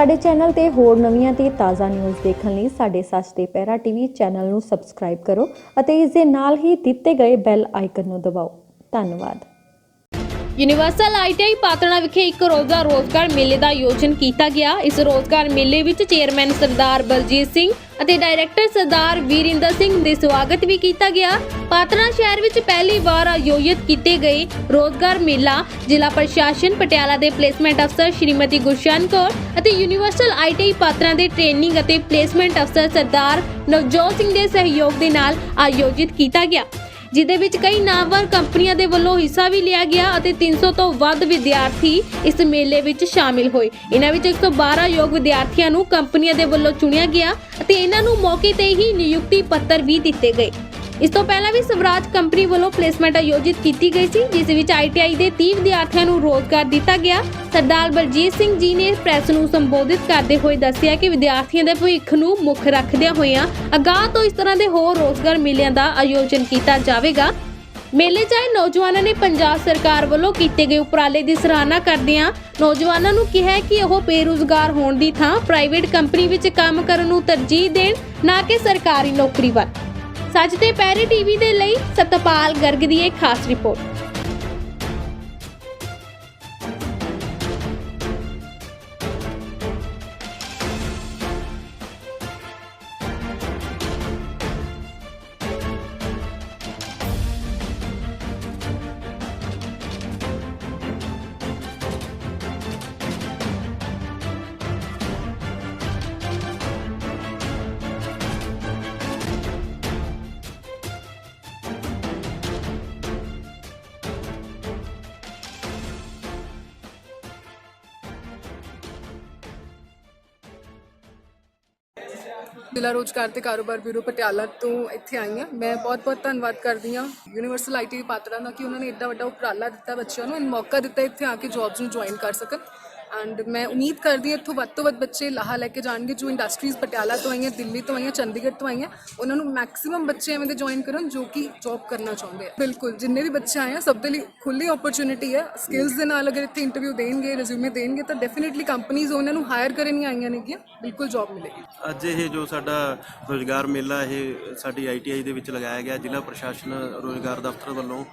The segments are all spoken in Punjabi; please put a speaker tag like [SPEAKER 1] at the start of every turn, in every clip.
[SPEAKER 1] ਸਾਡੇ ਚੈਨਲ ਤੇ ਹੋਰ ਨਵੀਆਂ ਤੇ ਤਾਜ਼ਾ ਨਿਊਜ਼ ਦੇਖਣ ਲਈ ਸਾਡੇ ਸੱਚ ਤੇ ਪਹਿਰਾ ਟੀਵੀ ਚੈਨਲ ਨੂੰ ਸਬਸਕ੍ਰਾਈਬ ਕਰੋ ਅਤੇ ਇਸ ਦੇ ਨਾਲ ਹੀ ਦਿੱਤੇ ਗਏ ਬੈਲ ਆਈਕਨ ਨੂੰ ਦਬਾਓ। ਧੰਨਵਾਦ।
[SPEAKER 2] ਯੂਨੀਵਰਸਲ ਆਈਟੀਆਈ ਪਾਤਣਾ ਵਿਖੇ ਇੱਕ ਰੋਜ਼ਾ ਰੋਜ਼ਗਾਰ ਮੇਲੇ ਦਾ ਆਯੋਜਨ ਕੀਤਾ ਗਿਆ। ਇਸ ਰੋਜ਼ਗਾਰ ਮੇਲੇ ਵਿੱਚ ਚੇਅਰਮੈਨ ਸਰਦਾਰ ਬਲਜੀਤ ਸਿੰਘ ਅਤੇ ਡਾਇਰੈਕਟਰ ਸਰਦਾਰ ਵੀਰਿੰਦਰ ਸਿੰਘ ਦੇ ਸਵਾਗਤ ਵੀ ਕੀਤਾ ਗਿਆ। ਪਾਤੜਾ ਸ਼ਹਿਰ ਵਿੱਚ ਪਹਿਲੀ ਵਾਰ ਆਯੋਜਿਤ ਕੀਤੇ ਗਏ ਰੋਜ਼ਗਾਰ ਮੇਲਾ ਜ਼ਿਲ੍ਹਾ ਪ੍ਰਸ਼ਾਸਨ ਪਟਿਆਲਾ ਦੇ ਪਲੇਸਮੈਂਟ ਅਫਸਰ ਸ਼੍ਰੀਮਤੀ ਗੁਰਸ਼ਨ ਕੌਰ ਅਤੇ ਯੂਨੀਵਰਸਲ ਆਈਟੀਆਈ ਪਾਤੜਾ ਦੇ ਟ੍ਰੇਨਿੰਗ ਅਤੇ ਪਲੇਸਮੈਂਟ ਅਫਸਰ ਸਰਦਾਰ ਨਵਜੋਤ ਸਿੰਘ ਦੇ ਸਹਿਯੋਗ ਦੇ ਨਾਲ ਆਯੋਜਿਤ ਕੀਤਾ ਗਿਆ। ਜਿਦੇ ਵਿੱਚ ਕਈ ਨਾਮਵਰ ਕੰਪਨੀਆਂ ਦੇ ਵੱਲੋਂ ਹਿੱਸਾ ਵੀ ਲਿਆ ਗਿਆ ਅਤੇ 300 ਤੋਂ ਵੱਧ ਵਿਦਿਆਰਥੀ ਇਸ ਮੇਲੇ ਵਿੱਚ ਸ਼ਾਮਿਲ ਹੋਏ। ਇਹਨਾਂ ਵਿੱਚ 112 ਯੋਗ ਵਿਦਿਆਰਥੀਆਂ ਨੂੰ ਕੰਪਨੀਆਂ ਦੇ ਵੱਲੋਂ ਚੁਣਿਆ ਗਿਆ ਅਤੇ ਇਹਨਾਂ ਨੂੰ ਮੌਕੇ ਤੇ ਹੀ ਨਿਯੁਕਤੀ ਪੱਤਰ ਵੀ ਦਿੱਤੇ ਗਏ। ਇਸ ਤੋਂ ਪਹਿਲਾਂ ਵੀ ਸਵਰਾਜ ਕੰਪਨੀ ਵੱਲੋਂ ਪਲੇਸਮੈਂਟ ਆਯੋਜਿਤ ਕੀਤੀ ਗਈ ਸੀ, ਜਿਸ ਵਿੱਚ ਆਈਟੀਆਈ ਦੇ 30 ਵਿਦਿਆਰਥੀਆਂ ਨੂੰ ਰੋਜ਼ਗਾਰ ਦਿੱਤਾ ਗਿਆ। ਸਰਦਾਰ ਬਲਜੀਤ ਸਿੰਘ ਜੀ ਨੇ ਪ੍ਰੈਸ ਨੂੰ ਸੰਬੋਧਿਤ ਕਰਦੇ ਹੋਏ ਦੱਸਿਆ ਕਿ ਵਿਦਿਆਰਥੀਆਂ ਦੇ ਭਵਿੱਖ ਨੂੰ ਮੁੱਖ ਰੱਖਦਿਆਂ ਹੋਇਆਂ ਅਗਾਹ ਤੋਂ ਇਸ ਤਰ੍ਹਾਂ ਦੇ ਹੋਰ ਰੋਜ਼ਗਾਰ ਮੇਲਿਆਂ ਦਾ ਆਯੋਜਨ ਕੀਤਾ ਜਾਵੇਗਾ। ਮੇਲੇ 'ਚ ਆਏ ਨੌਜਵਾਨਾਂ ਨੇ ਪੰਜਾਬ ਸਰਕਾਰ ਵੱਲੋਂ ਕੀਤੇ ਗਏ ਉਪਰਾਲੇ ਦੀ ਸਰਾਹਨਾ ਕਰਦਿਆਂ ਨੌਜਵਾਨਾਂ ਨੂੰ ਕਿਹਾ ਕਿ ਉਹ ਬੇਰੁਜ਼ਗਾਰ ਹੋਣ ਦੀ ਥਾਂ ਪ੍ਰਾਈਵੇਟ ਕੰਪਨੀ ਵਿੱਚ ਕੰਮ ਕਰਨ ਨੂੰ ਤਰਜੀਹ ਦੇਣ, ਨਾ ਕਿ ਸਰਕਾਰੀ ਨੌਕਰੀ ਵੱਲ। ਸੱਚ ਤੇ ਪੈਰੇ ਟੀਵੀ ਦੇ ਲਈ ਸਤਪਾਲ ਗਰਗ ਦੀ ਇੱਕ ਖਾਸ ਰਿਪੋਰਟ।
[SPEAKER 3] ਜ਼ਿਲ੍ਹਾ ਰੋਜ਼ਗਾਰ ਤੇ ਕਾਰੋਬਾਰ ਬਿਊਰੋ ਪਟਿਆਲਾ ਤੋਂ ਇੱਥੇ ਆਈ ਹਾਂ। ਮੈਂ ਬਹੁਤ-ਬਹੁਤ ਧੰਨਵਾਦ ਕਰਦੀ ਹਾਂ ਯੂਨੀਵਰਸਲ ਆਈਟੀ ਪਾਤੜਾ ਦਾ ਕਿ ਉਹਨਾਂ ਨੇ ਇੱਡਾ ਵੱਡਾ ਉਪਰਾਲਾ ਦਿੱਤਾ ਬੱਚਿਆਂ ਨੂੰ ਇਹ ਮੌਕਾ ਦਿੱਤਾ ਇੱਥੇ ਆ ਕੇ ਜੌਬਸ ਨੂੰ ਜੁਆਇਨ ਕਰ ਸਕਣ। ਐਂਡ ਮੈਂ ਉਮੀਦ ਕਰਦੀ ਹਾਂ ਇੱਥੋਂ ਵੱਧ ਤੋਂ ਵੱਧ ਬੱਚੇ ਲਾਹਾ ਲੈ ਕੇ ਜਾਣਗੇ ਜੋ ਇੰਡਸਟਰੀਜ਼ ਪਟਿਆਲਾ ਤੋਂ ਆਈਆਂ, ਦਿੱਲੀ ਤੋਂ ਆਈਆਂ, ਚੰਡੀਗੜ੍ਹ ਤੋਂ ਆਈਆਂ, ਉਹਨਾਂ ਨੂੰ ਮੈਕਸਿਮਮ ਬੱਚੇ ਐਵੇਂ ਦੇ ਜੁਆਇਨ ਕਰਨ ਜੋ ਕਿ ਜੌਬ ਕਰਨਾ ਚਾਹੁੰਦੇ ਆ। ਬਿਲਕੁਲ, ਜਿੰਨੇ ਵੀ ਬੱਚੇ ਆਏ ਆ, ਸਭ ਦੇ ਲਈ ਖੁੱਲੀ ਓਪਰਚ्युनिटी ਹੈ ਸਕਿੱਲਸ ਦੇ ਨਾਲ ਅਗਰ ਇੱਥੇ ਇੰਟਰਵਿਊ ਦੇਣਗੇ ਰਿਜ਼ਿਊਮੇ ਦੇਣਗੇ, ਤਾਂ ਡੈਫੀਨਿਟਲੀ ਕੰਪਨੀਆਂ ਉਹਨਾਂ ਨੂੰ ਹਾਇਰ ਕਰਨ ਹੀ ਆਈਆਂ ਨੇਗੀਆਂ, ਬਿਲਕੁਲ ਜੌਬ ਮਿਲੇਗੀ।
[SPEAKER 4] ਅੱਜ ਇਹ ਜੋ ਸਾਡਾ ਰੋਜ਼ਗਾਰ ਮੇਲਾ, ਇਹ ਸਾਡੀ ਆਈਟੀਆਈ ਦੇ ਵਿੱਚ ਲਗਾਇਆ ਗਿਆ, ਜ਼ਿਲ੍ਹਾ ਪ੍ਰਸ਼ਾਸਨ ਰੋਜ਼ਗਾਰ ਦਫ਼ਤਰ ਵੱਲੋਂ।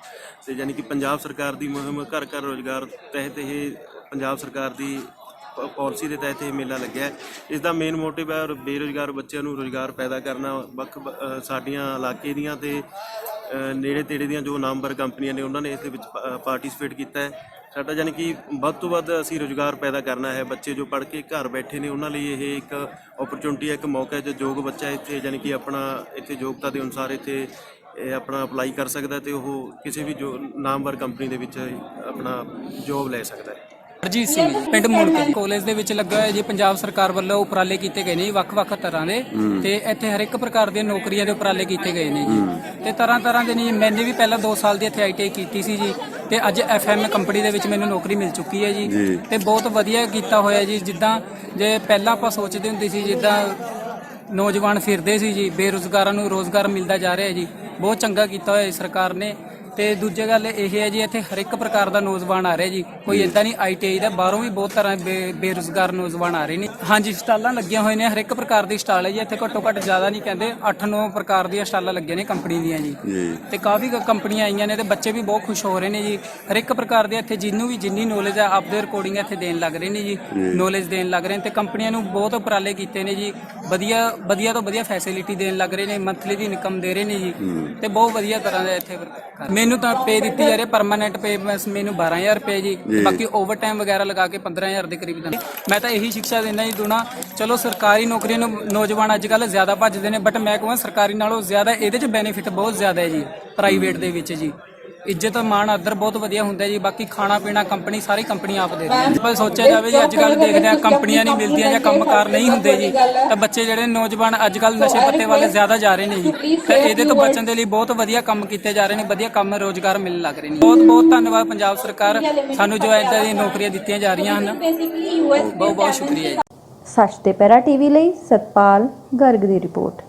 [SPEAKER 4] ਤੇ ਯਾਨੀ ਕਿ ਪੰਜਾਬ ਸਰਕਾਰ ਦੀ ਮੁਹਿੰਮ ਘਰ ਘਰ ਰੋਜ਼ਗਾਰ ਤਹਿਤ ਇਹ ਪੰਜਾਬ ਸਰਕਾਰ ਦੀ ਪ- ਪਾਲਿਸੀ ਦੇ ਤਹਿਤ ਇਹ ਮੇਲਾ ਲੱਗਿਆ ਇਸ ਦਾ ਮੇਨ ਮੋਟਿਵ ਹੈ ਬੇਰੁਜ਼ਗਾਰ ਬੱਚਿਆਂ ਨੂੰ ਰੋਜ਼ਗਾਰ ਪੈਦਾ ਕਰਨਾ। ਵੱਖ ਸਾਡੀਆਂ ਇਲਾਕੇ ਦੀਆਂ ਤੇ ਨੇੜੇ ਤੇੜੇ ਦੀਆਂ ਜੋ ਨਾਮਵਰ ਕੰਪਨੀਆਂ ਨੇ, ਉਹਨਾਂ ਨੇ ਇਸ ਦੇ ਵਿੱਚ ਪਾਰਟਿਸਿਪੇਟ ਕੀਤਾ ਹੈ। ਸਾਡਾ ਯਾਨੀ ਕਿ ਵੱਧ ਤੋਂ ਵੱਧ ਅਸੀਂ ਰੋਜ਼ਗਾਰ ਪੈਦਾ ਕਰਨਾ ਹੈ। ਬੱਚੇ ਜੋ ਪੜ੍ਹ ਕੇ ਘਰ ਬੈਠੇ ਨੇ, ਉਹਨਾਂ ਲਈ ਇਹ ਇੱਕ ਓਪਰਚੁਨਿਟੀ ਹੈ, ਇੱਕ ਮੌਕਾ ਹੈ। ਜੋ ਯੋਗ ਬੱਚਾ ਇੱਥੇ ਯਾਨੀ ਕਿ ਆਪਣਾ ਇੱਥੇ ਯੋਗਤਾ ਦੇ ਅਨੁਸਾਰ ਇੱਥੇ ਇਹ ਆਪਣਾ ਅਪਲਾਈ ਕਰ ਸਕਦਾ ਤੇ ਉਹ ਕਿਸੇ ਵੀ ਜੋ, ਨਾਮਵਰ ਕੰਪਨੀ ਦੇ ਵਿੱਚ ਆਪਣਾ ਜੋਬ ਲੈ ਸਕਦਾ ਹੈ।
[SPEAKER 5] ਹਰਜੀਤ ਸਿੰਘ ਜੀ, ਪਿੰਡ ਮੁੜਕੇ ਕਾਲਜ ਦੇ ਵਿੱਚ ਲੱਗਾ ਹੋਇਆ ਜੀ। ਪੰਜਾਬ ਸਰਕਾਰ ਵੱਲੋਂ ਉਪਰਾਲੇ ਕੀਤੇ ਗਏ ਨੇ ਜੀ ਵੱਖ-ਵੱਖ ਤਰ੍ਹਾਂ ਦੇ। ਤੇ ਇੱਥੇ ਹਰ ਇੱਕ ਪ੍ਰਕਾਰ ਦੀਆਂ ਨੌਕਰੀਆਂ ਦੇ ਉਪਰਾਲੇ ਕੀਤੇ ਗਏ ਨੇ ਜੀ। ਤੇ ਤਰ੍ਹਾਂ ਤਰ੍ਹਾਂ ਦੇ ਨਹੀਂ ਮੈंने ਵੀ ਪਹਿਲਾਂ 2 ਸਾਲ ਦੀ ਇੱਥੇ ਆਈਟੀਆਈ ਕੀਤੀ ਸੀ ਜੀ। ਤੇ ਅੱਜ ਐਫਐਮ ਕੰਪਨੀ ਦੇ ਵਿੱਚ ਮੈਨੂੰ ਨੌਕਰੀ ਮਿਲ ਚੁੱਕੀ ਹੈ ਜੀ। ਤੇ ਬਹੁਤ ਵਧੀਆ ਕੀਤਾ ਹੋਇਆ ਜੀ। ਜਿੱਦਾਂ ਜੇ ਪਹਿਲਾਂ ਆਪਾਂ ਸੋਚਦੇ ਹੁੰਦੇ ਸੀ ਜਿੱਦਾਂ ਨੌਜਵਾਨ ਫਿਰਦੇ ਸੀ ਜੀ ਬੇਰੁਜ਼ਗਾਰਾਂ ਨੂੰ ਰੋਜ਼ਗਾਰ ਮਿਲਦਾ ਜਾ ਰਿਹਾ ਜੀ। ਬਹੁਤ ਚੰਗਾ ਕੀਤਾ ਹੋਇਆ ਜੀ ਸਰਕਾਰ ਨੇ। ਤੇ ਦੂਜੀ ਗੱਲ ਇਹ ਹੈ ਜੀ ਇੱਥੇ ਹਰ ਇੱਕ ਪ੍ਰਕਾਰ ਦਾ ਨੌਜਵਾਨ ਆ ਰਿਹਾ ਜੀ। ਕੋਈ ਇਦਾਂ ਨਹੀਂ ਆਈਟੀਆਈ ਦਾ ਬਾਹਰੋਂ ਵੀ ਬਹੁਤ ਤਰ੍ਹਾਂ ਬੇ- ਬੇਰੁਜ਼ਗਾਰ ਨੌਜਵਾਨ ਆ ਰਹੇ ਨੇ। ਹਾਂਜੀ ਸਟਾਲਾਂ ਲੱਗੀਆਂ ਹੋਏ ਨੇ ਹਰ ਇੱਕ ਪ੍ਰਕਾਰ ਦੀ ਸਟਾਲ ਹੈ ਜੀ। ਇੱਥੇ ਘੱਟੋ ਘੱਟ ਜ਼ਿਆਦਾ ਨਹੀਂ ਕਹਿੰਦੇ 8-9 ਪ੍ਰਕਾਰ ਦੀਆਂ ਸਟਾਲਾਂ ਲੱਗੀਆਂ ਨੇ ਕੰਪਨੀ ਦੀਆਂ ਜੀ। ਤੇ ਕਾਫੀ ਕੰਪਨੀਆਂ ਆਈਆਂ ਨੇ ਤੇ ਬੱਚੇ ਵੀ ਬਹੁਤ ਖੁਸ਼ ਹੋ ਰਹੇ ਨੇ ਜੀ। ਹਰ ਇੱਕ ਪ੍ਰਕਾਰ ਦੇ ਇੱਥੇ ਜਿੰਨੂੰ ਵੀ ਜਿੰਨੀ ਨੌਲੇਜ ਹੈ ਆਪਦੇ ਰਿਕਾਰਡਿੰਗ ਇੱਥੇ ਦੇਣ ਲੱਗ ਰਹੇ ਨੇ ਜੀ। ਨੌਲੇਜ ਦੇਣ ਲੱਗ ਰਹੇ ਨੇ ਤੇ ਕੰਪਨੀਆਂ ਨੂੰ ਬਹੁਤ ਉਪਰਾਲੇ ਕੀਤੇ ਨੇ ਜੀ। ਵਧੀਆ ਵਧੀਆ ਤੋਂ ਵਧੀਆ ਫੈਸਿਲਿਟੀ ਦੇਣ ਲੱਗ ਰਹੇ ਨੇ ਮੰਥਲੀ ਦੀ ਇਨਕਮ ਦੇ ਰਹੇ ਨੇ ਜੀ। ਤੇ ਬਹੁਤ ਵਧੀਆ ਤਰ੍ਹਾਂ ਦਾ ਇੱਥੇ ਕਰ- ਮੈਨੂੰ ਤਾਂ ਪੇ ਦਿੱਤੀ ਜਾ ਰਹੀ ਪਰਮਾਨੈਂਟ ਪੇ ਮੈਨੂੰ 12000 ਰੁਪਏ ਜੀ। ਤੇ ਬਾਕੀ ਓਵਰ ਟਾਈਮ ਵਗੈਰਾ ਲਗਾ ਕੇ 15000 ਦੇ ਕਰੀਬ ਦਿੰਦੇ। ਮੈਂ ਤਾਂ ਇਹੀ ਸਿੱਖਿਆ ਦਿੰਦਾ ਜੀ ਦੁਨਾ ਚਲੋ ਸਰਕਾਰੀ ਨੌਕਰੀਆਂ ਨੂੰ ਨੌਜਵਾਨ ਅੱਜ ਕੱਲ੍ਹ ਜ਼ਿਆਦਾ ਭੱਜਦੇ ਨੇ ਬਟ ਮੈਂ ਕਹਾਂ ਸਰਕਾਰੀ ਨਾਲੋਂ ਜ਼ਿਆਦਾ ਇਹਦੇ 'ਚ ਬੈਨੀਫਿਟ ਬਹੁਤ ਜ਼ਿਆਦਾ ਹੈ ਜੀ ਪ੍ਰਾਈਵੇਟ ਦੇ ਵਿੱਚ ਜੀ। ਇੱਜ਼ਤ ਮਾਣ ਆਦਰ ਬਹੁਤ ਵਧੀਆ ਹੁੰਦਾ ਜੀ, ਬਾਕੀ ਖਾਣਾ ਪੀਣਾ ਕੰਪਨੀ ਸਾਰੀ ਕੰਪਨੀ ਆਪ ਦੇ ਰਹੀ ਪਰ ਸੋਚਿਆ ਜਾਵੇ ਜੀ, ਅੱਜ ਕੱਲ ਦੇਖਦੇ ਆ ਕੰਪਨੀਆਂ ਨਹੀਂ ਮਿਲਦੀਆਂ ਜਾਂ ਕੰਮਕਾਰ ਨਹੀਂ ਹੁੰਦੇ ਜੀ, ਤਾਂ ਬੱਚੇ ਜਿਹੜੇ ਨੌਜਵਾਨ ਅੱਜ ਕੱਲ ਨਸ਼ੇ ਪੱਤੇ ਵੱਲ ਜ਼ਿਆਦਾ ਜਾ ਰਹੇ ਨੇ ਜੀ, ਤਾਂ ਇਹਦੇ ਤੋਂ ਬਚਣ ਦੇ ਲਈ ਬਹੁਤ ਵਧੀਆ ਕੰਮ ਕੀਤੇ ਜਾ ਰਹੇ ਨੇ, ਵਧੀਆ ਕੰਮ ਰੋਜ਼ਗਾਰ ਮਿਲਣ ਲੱਗ ਰਹੇ ਨੇ। ਬਹੁਤ ਬਹੁਤ ਧੰਨਵਾਦ ਪੰਜਾਬ ਸਰਕਾਰ, ਸਾਨੂੰ ਜੋ ਇਦਾਂ ਦੀ ਨੌਕਰੀਆਂ ਦਿੱਤੀਆਂ ਜਾ ਰਹੀਆਂ ਹਨ। ਬਹੁਤ ਬਹੁਤ ਸ਼ੁਕਰੀਆ ਜੀ।
[SPEAKER 1] ਸੱਚ ਤੇ ਪਹਿਰਾ ਟੀਵੀ ਲਈ ਸਤਪਾਲ ਗਰਗ ਦੀ ਰਿਪੋਰਟ।